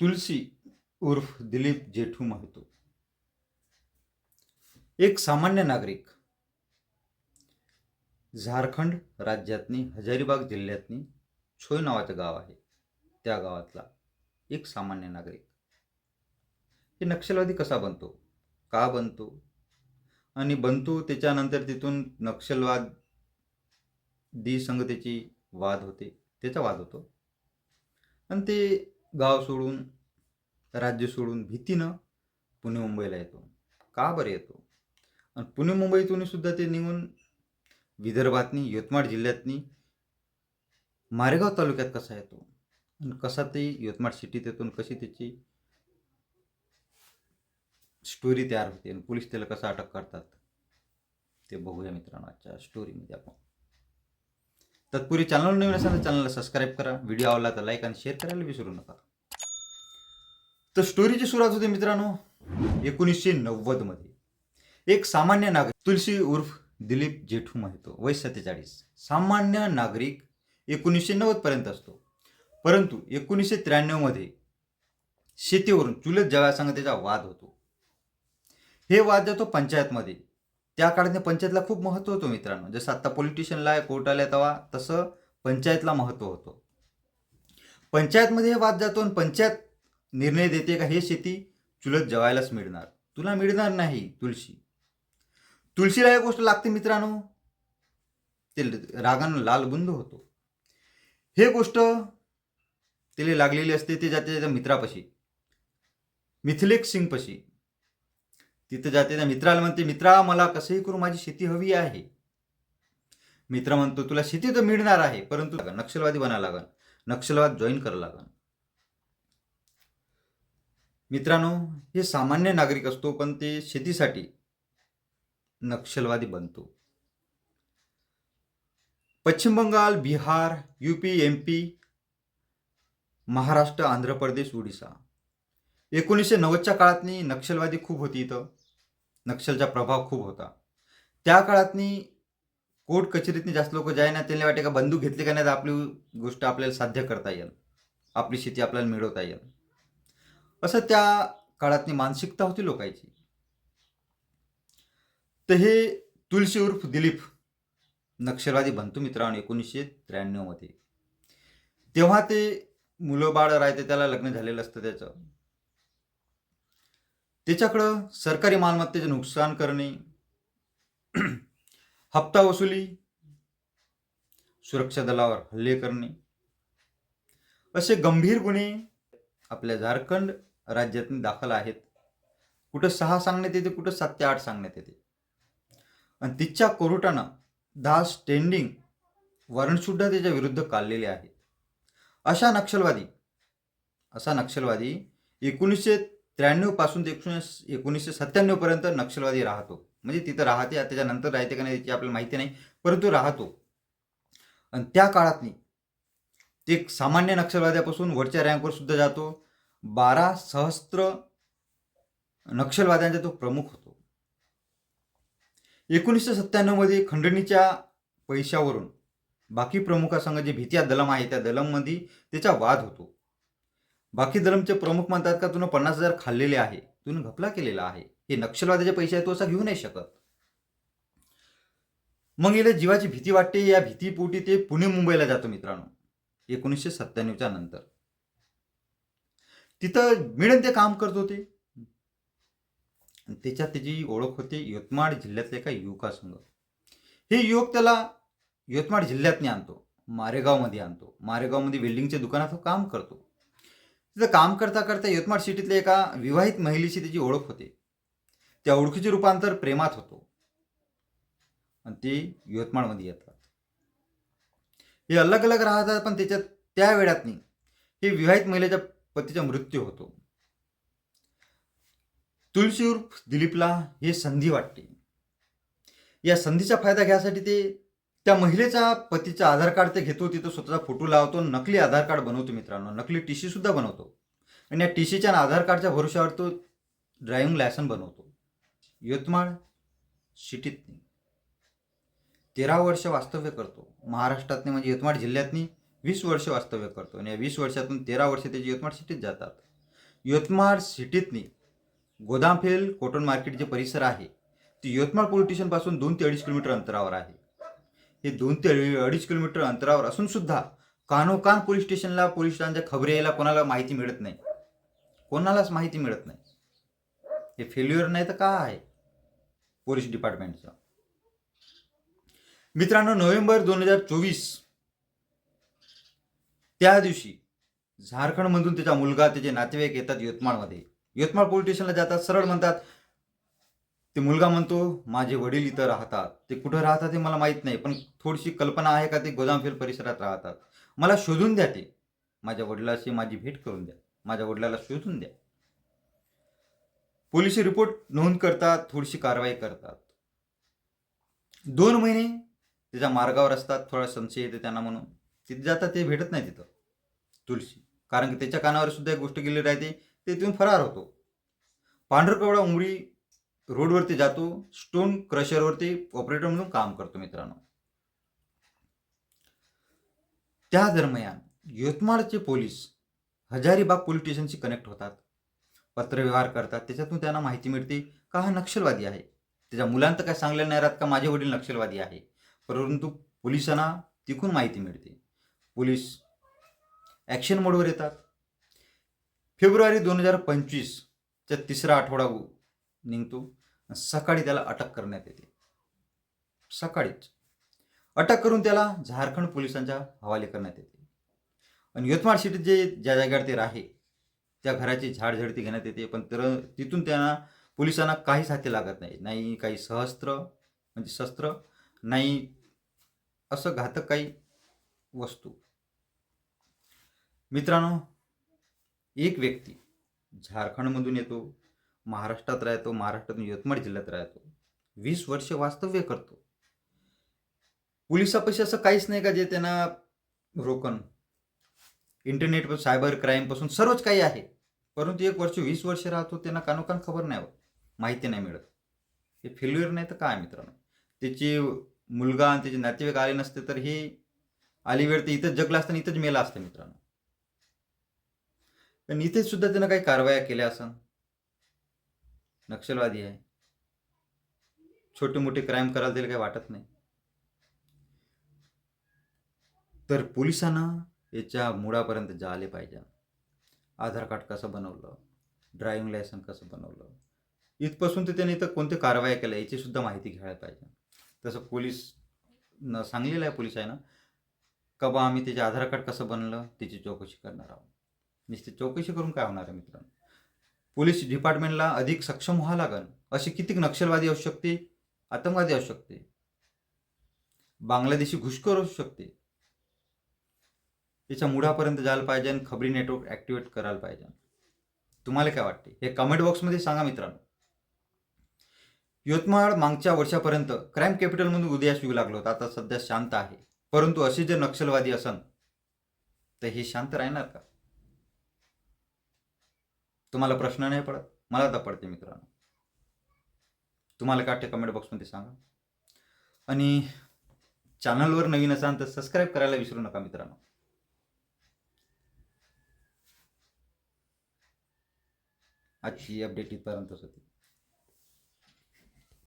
तुलसी उर्फ दिलीप जेठू महतो. एक सामान्य नागरिक. झारखंड राज्यातनी हजारीबाग जिल्ह्यातनी छोय नावाचं गाव आहे. त्या गावातला एक सामान्य नागरिक. हे नक्षलवादी कसा बनतो? का बनतो? आणि बनतो त्याच्यानंतर तिथून नक्षलवाद दी संगतेची वाद होते त्याचा वाद होतो. आणि ते गाव सोडून राज्य सोडून भीतीनं पुणे मुंबईला येतो. का बरं येतो? आणि पुणे मुंबईतून सुद्धा ते निघून विदर्भातनी यवतमाळ जिल्ह्यातनी मारेगाव तालुक्यात कसा येतो? आणि कसा ते यवतमाळ सिटीत येतो आणि कशी त्याची स्टोरी तयार होते? आणि पोलीस त्याला कसा अटक करतात? ते बघूया मित्रांनो आजच्या स्टोरीमध्ये आपण. तत्पूर्वी चॅनल नवीन असेल तर चॅनलला सबस्क्राईब करा. व्हिडिओ आवडला तर लाईक आणि शेअर करायला विसरू नका. तर स्टोरीची सुरुवात होते मित्रांनो एकोणीसशे नव्वदमध्ये. एक सामान्य नागरिक तुलसी उर्फ दिलीप जेठू माहितो वय सत्तेचाळीस. सामान्य नागरिक एकोणीसशे नव्वद पर्यंत असतो. परंतु एकोणीसशे त्र्याण्णवमध्ये शेतीवरून चुलत जगासंग त्याचा वाद होतो. हे वाद जातो पंचायतमध्ये. त्या काळात पंचायतला खूप महत्त्व होतं मित्रांनो. जसं आत्ता पॉलिटिशियनला कोर्टाला आहे तेव्हा तसं पंचायतला महत्त्व होतं. पंचायतमध्ये हे वाद जातो आणि पंचायत निर्णय देते का हे शेती चुलत जवायलाच मिळणार. तुला मिळणार नाही तुळशी तुळशीला एक गोष्ट लागते मित्रांनो. ते रागानं लालबुंद होतो. हे गोष्ट तिला लागलेली असते ते जाते त्याच्या मित्रापाशी. मिथिलेक सिंगपाशी. तिथं जाते त्या मित्राला म्हणते मित्रा मला कसंही करू माझी शेती हवी आहे. मित्र म्हणतो तुला शेती तर मिळणार आहे परंतु नक्षलवादी बनायला लागल. नक्षलवाद जॉईन करावं लागल. मित्रांनो हे सामान्य नागरिक असतो पण ते शेतीसाठी नक्षलवादी बनतो. Paschim Bangal Bihar UP M P Maharashtra Andhra Pradesh Odisha. एकोणीसशे नव्वदच्या काळातनी नक्षलवादी खूप होती इथं. नक्षलचा प्रभाव खूप होता. त्या काळातनी कोर्ट कचेरीतनी जास्त लोक जायना त्यांना वाटे का बंदूक घेतली का नाही तर आपली गोष्ट आपल्याला साध्य करता येईल. आपली शेती आपल्याला मिळवता येईल. असं त्या काळातनी मानसिकता होती लोकांची. तर हे तुलसी उर्फ दिलीप नक्षलवादी बनतो मित्रांनो एकोणीसशे त्र्याण्णवमध्ये. तेव्हा ते मुलं बाळ राहते त्याला लग्न झालेलं असतं त्याचं. त्याच्याकडं सरकारी मालमत्तेचे नुकसान करणे हप्ता वसुली सुरक्षा दलावर हल्ले करणे असे गंभीर गुन्हे आपल्या झारखंड राज्यातून दाखल आहेत. कुठं सहा सांगण्यात येते कुठं सात ते आठ सांगण्यात येते. आणि तिच्या कोर्टानं दहा स्टँडिंग वॉरंटसुद्धा त्याच्या विरुद्ध काढलेले आहेत. अशा नक्षलवादी असा नक्षलवादी एकोणीसशे त्र्याण्णवपासून ते एकोणीस एकोणीसशे सत्त्याण्णव पर्यंत नक्षलवादी राहतो. म्हणजे तिथं राहते त्याच्यानंतर राहते का नाही याची आपल्याला माहिती नाही परंतु राहतो. आणि त्या काळातनी ते एक सामान्य नक्षलवाद्यापासून वरच्या रँकवर सुद्धा जातो. बारा सहस्त्र नक्षलवाद्यांचा तो प्रमुख होतो. एकोणीसशे सत्त्याण्णवमध्ये खंडणीच्या पैशावरून बाकी प्रमुखासंग जे भीती दलम आहे त्या दलममध्ये त्याचा वाद होतो. बाकी धर्मचे प्रमुख म्हणतात का तुनं पन्नास हजार खाल्लेले आहे. तुनं घपला केलेला आहे. हे नक्षलवाद्याचे पैसे आहे तो असा घेऊ नाही शकत. मग याला जीवाची भीती वाटते या भीतीपोटी ते पुणे मुंबईला जातो मित्रांनो. एकोणीसशे सत्त्याण्णवच्या नंतर. तिथं मिळून ते काम करत होते. त्याच्यात त्याची ओळख होती यवतमाळ जिल्ह्यातल्या एका युवकासंघ हे युवक त्याला यवतमाळ जिल्ह्यातने आणतो मारेगावमध्ये आणतो. मारेगावमध्ये वेल्डिंगच्या दुकानात काम करतो. तिथं काम करता करता यवतमाळ सिटीतल्या एका विवाहित महिलेशी त्याची ओळख होते. त्या ओळखीचे रूपांतर प्रेमात होतो. आणि ते यवतमाळमध्ये येतात. हे अलग अलग राहतात पण त्याच्यात त्या वेळात नाही हे विवाहित महिलेच्या पतीचा मृत्यू होतो. तुलसी उर्फ दिलीपला हे संधी वाटते. या संधीचा फायदा घ्यायसाठी ते त्या महिलेचा पतीचा आधार कार्ड ते घेतो तिथं स्वतःचा फोटो लावतो नकली आधार कार्ड बनवतो मित्रांनो नकली टी सी सुद्धा बनवतो. आणि या टी सीच्या आधार कार्डच्या भरोश्यावर तो ड्रायव्हिंग लायसन बनवतो. यवतमाळ सिटीत तेरा वर्ष वास्तव्य करतो. महाराष्ट्रातनी म्हणजे यवतमाळ जिल्ह्यातनी वीस वर्ष वास्तव्य करतो. आणि या वीस वर्षातून तेरा वर्ष त्याचे यवतमाळ सिटीत जातात. यवतमाळ सिटीतनी गोदामफेल कोटन मार्केट जे परिसर आहे ते यवतमाळ पोलीस स्टेशनपासून दोन ते अडीच किलोमीटर अंतरावर आहे. हे दोन ते अडीच किलोमीटर अंतरावर असून सुद्धा कानोकान पोलीस स्टेशनला पोलिसांच्या खबरी यायला कोणाला माहिती मिळत नाही. कोणालाच माहिती मिळत नाही. हे फेल्युअर नाही तर काय आहे? पोलीस डिपार्टमेंटचं. मित्रांनो नोव्हेंबर दोन हजार चोवीस त्या दिवशी झारखंडमधून त्याचा मुलगा त्याचे नातेवाईक येतात यवतमाळमध्ये. यवतमाळ पोलीस स्टेशनला जातात सरळ म्हणतात ते मुलगा म्हणतो माझे वडील इथं राहतात. ते कुठं राहतात हे मला माहीत नाही पण थोडीशी कल्पना आहे का ते गोदामफेल परिसरात राहतात. मला शोधून द्या ते. माझ्या वडिलाशी माझी भेट करून द्या. माझ्या वडिलाला शोधून द्या. पोलीस रिपोर्ट नोंद करतात थोडीशी कारवाई करतात. दोन महिने त्याच्या मार्गावर असतात थोडा संशय येते त्यांना म्हणून. तिथे जातात ते भेटत नाही तिथं. तुलसी. कारण की त्याच्या कानावर सुद्धा एक गोष्ट गेली राहते ते तिथून फरार होतो. पांढरकवडा उमरी रोडवरती जातो स्टोन क्रशरवरती ऑपरेटर म्हणून काम करतो मित्रांनो. त्या दरम्यान यवतमाळचे पोलीस हजारीबाग पोलीस स्टेशनशी कनेक्ट होतात. पत्रव्यवहार करतात. त्याच्यातून त्यांना माहिती मिळते का हा नक्षलवादी आहे? त्याच्या मुलांत काय सांगलेलं नाही राहत का? माझे वडील नक्षलवादी आहे. परंतु पोलिसांना तिकून माहिती मिळते. पोलीस ॲक्शन मोडवर येतात. फेब्रुवारी दोन हजार पंचवीसचा तिसरा आठवडा निघतो सकाळी त्याला अटक करण्यात येते. सकाळीच. अटक करून त्याला झारखंड पोलिसांच्या हवाले करण्यात येते. आणि यवतमाळ सिटीत जे ज्या जागेवर ते राहे त्या घराची झाडझडती घेण्यात येते. पण तर तिथून त्यांना पोलिसांना काहीच हाती लागत नाही. नाही काही सहस्त्र म्हणजे शस्त्र नाही असं घातक काही वस्तू. मित्रांनो एक व्यक्ती झारखंडमधून येतो महाराष्ट्रात राहतो महाराष्ट्रातून यवतमाळ जिल्ह्यात राहतो. वीस वर्ष वास्तव्य करतो. पोलिसापाशी असं काहीच नाही का जे त्यांना रोकन? इंटरनेट सायबर क्राईमपासून सर्वच काही आहे. परंतु एक वर्ष वीस वर्ष राहतो त्यांना कानोकान खबर नाही माहिती नाही मिळत. हे फेल्युअर नाही तर काय मित्रांनो? त्याची मुलगा आणि त्याचे नातेवाईक आले नसते तर हे आली वेळ तर इथंच जगला असतं आणि इथंच मेला असतं मित्रांनो. पण इथे सुद्धा त्यानं काही कारवाया केल्या असं? नक्षलवादी आहे छोटे मोठे क्राईम करायला त्याला काही वाटत नाही. तर पोलिसांना याच्या मुळापर्यंत जाले पाहिजे. आधार कार्ड कसं बनवलं? ड्रायव्हिंग लायसन कसं बनवलं? इथपासून तर त्याने इथं कोणत्या कारवाया केल्या याचीसुद्धा माहिती घ्यायला पाहिजे. तसं पोलीस न सांगलेलं आहे पोलीस आहे ना का बा आम्ही त्याचे आधार कार्ड कसं बनलं त्याची चौकशी करणार आहोत. नुसती चौकशी करून काय होणार आहे मित्रांनो? पोलीस डिपार्टमेंटला अधिक सक्षम व्हावं लागेल असे किती नक्षलवादी असू शकते? आतंकवादी असू शकते. बांगलादेशी घुसखोर असू शकते. त्याच्या मुळापर्यंत जायला पाहिजे आणि खबरी नेटवर्क ॲक्टिवेट करायला पाहिजे. तुम्हाला काय वाटते? हे कमेंट बॉक्समध्ये सांगा मित्रांनो. यवतमाळ मागच्या वर्षापर्यंत क्राईम कॅपिटलमधून उदयास येऊ लागलो होतं. आता सध्या शांत आहे. परंतु असे जे नक्षलवादी असन तर हे शांत राहणार का? तुम्हाला प्रश्न नाही पडत मला तर पडते मित्रांनो. तुम्हाला काय वाटते कमेंट बॉक्समध्ये सांगा. आणि चॅनलवर नवीन असाल तर सबस्क्राईब करायला विसरू नका मित्रांनो. आजची अपडेट इथपर्यंतच होती.